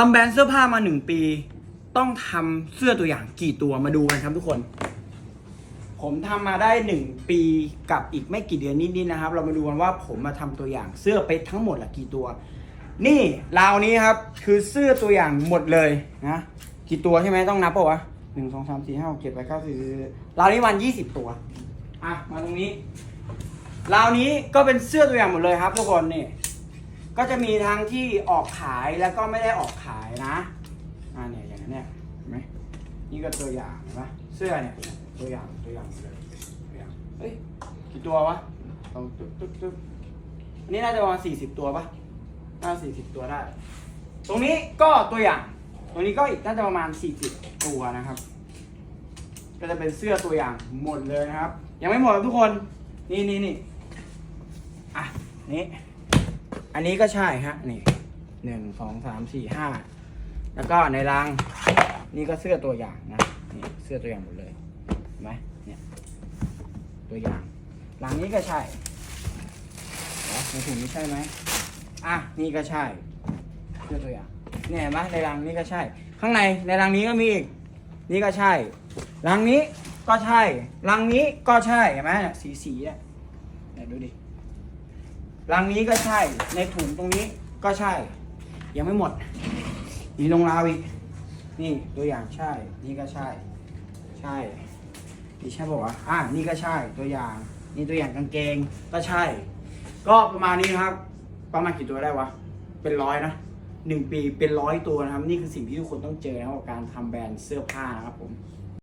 ทำแบรนด์เสื้อผ้ามาหนึ่งปี ต้องทำเสื้อตัวอย่างกี่ตัวมาดูกันครับทุกคน ผมทำมาได้หนึ่งปีกับอีกไม่กี่เดือนนิดๆนะครับ เรามาดูกันว่าผมมาทำตัวอย่างเสื้อไปทั้งหมดละกี่ตัว นี่ราวนี้ครับคือเสื้อตัวอย่างหมดเลยนะกี่ตัวใช่ไหมต้องนับป่าวะหนึ่งสองสามสี่ห้าหกเจ็ดแปดเก้าสิบราวนี้วันยี่สิบตัวอะมาตรงนี้ราวนี้ก็เป็นเสื้อตัวอย่างหมดเลยครับทุกคนนี่ ก็จะมีทั้งที่ออกขายแล้วก็ไม่ได้ออกขายนะอ่าเนี่ยอย่างนี้เนี่ยเห็นไหมนี่ก็ตัวอย่างเห็นปะเสื้อเนี่ยตัวอย่างตัวอย่างเลยตัวอย่างเฮ้ยกี่ตัววะลองตึ๊บตึ๊บตึ๊บอันนี้น่าจะประมาณสี่สิบตัวปะน่าสี่สิบตัวได้ ตรงนี้ก็ตัวอย่าง ตรงนี้ก็อีกน่าจะประมาณสี่สิบตัวนะครับ ก็จะเป็นเสื้อตัวอย่างหมดเลยนะครับ ยังไม่หมดครับทุกคน นี่นี่นี่อะนี่ อันนี้ก็ใช่ฮะนี่หนึ่งสองสามสี่ห้าแล้วก็ในรังนี่ก็เสื้อตัวอย่างนะนี่เสื้อตัวอย่างหมดเลยเห็นไหมเนี่ยตัวอย่างรังนี้ก็ใช่ในถุงนี้ใช่ไหมอะนี่ก็ใช่เสื้อตัวอย่างเนี่ยเห็นไหมในรังนี้ก็ใช่ ข้างในในรังนี้ก็มีอีกนี่ก็ใช่รังนี้ก็ใช่รังนี้ก็ใช่เห็นไหมสีสีเนี่ยดูดิ รังนี้ก็ใช่ ในถุงตรงนี้ก็ใช่ ยังไม่หมด มีลงราวอีก นี่ตัวอย่างใช่ นี่ก็ใช่ ใช่ นี่ใช่บอกว่าวะอะนี่ก็ใช่ตัวอย่าง นี่ตัวอย่างกางเกงก็ใช่ ก็ประมาณนี้นะครับ ประมาณกี่ตัวได้วะ เป็นร้อยนะหนึ่งปีเป็นร้อยตัวนะครับ นี่คือสิ่งที่ทุกคนต้องเจอนะครับกับการทำแบรนด์เสื้อผ้านะครับผม